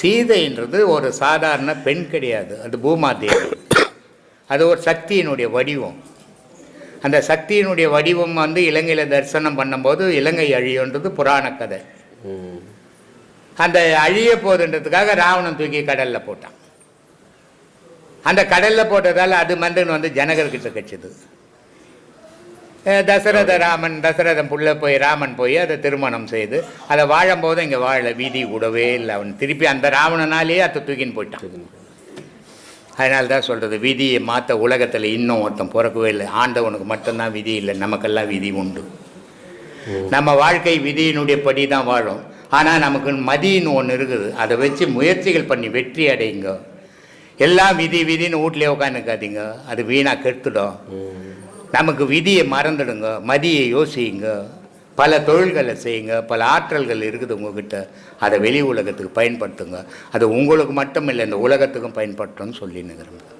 சீதைன்றது ஒரு சாதாரண பெண் கிடையாது. அது பூமாதேவி. அது ஒரு சக்தியினுடைய வடிவம். அந்த சக்தியினுடைய வடிவம் வந்து இலங்கையில் தரிசனம் பண்ணும்போது இலங்கை அழியோன்றது புராண கதை. அந்த அழிய போகுதுன்றதுக்காக ராவணன் தூக்கி கடலில் போட்டான். அந்த கடலில் போட்டதால் அது மந்தன் வந்து ஜனகர்கிட்ட கட்சிது தசரத ராமன் தசரதன் புள்ள போய் ராமன் போய் அதை திருமணம் செய்து அதை வாழும்போது இங்கே வாழ வீதி கூடவே இல்லை. அவன் திருப்பி அந்த ராவணனாலேயே அதை தூக்கின்னு போயிட்டான். அதனால தான் சொல்கிறது விதியை மாற்ற உலகத்தில் இன்னும் ஒருத்தன் பிறக்கவே இல்லை. ஆண்டவனுக்கு மட்டும்தான் விதி இல்லை நமக்கெல்லாம் விதி உண்டு. நம்ம வாழ்க்கை விதியினுடைய படி தான் வாழும். ஆனால் நமக்கு மதின்னு ஒன்று இருக்குது. அதை வச்சு முயற்சிகள் பண்ணி வெற்றி அடையுங்க. எல்லாம் விதி விதின்னு வீட்டிலே உட்காந்துக்காதீங்க அது வீணாக கெடுத்துடும். நமக்கு விதியை மறந்துடுங்க மதியை யோசியுங்க பல தொழில்களை செய்யுங்க பல ஆற்றல்கள் இருக்குது உங்ககிட்ட. அதை வெளி உலகத்துக்கு பயன்படுத்துங்க. அது உங்களுக்கு மட்டும் இல்லை இந்த உலகத்துக்கும் பயன்படுத்தும்னு சொல்லி நிற்கிறேன்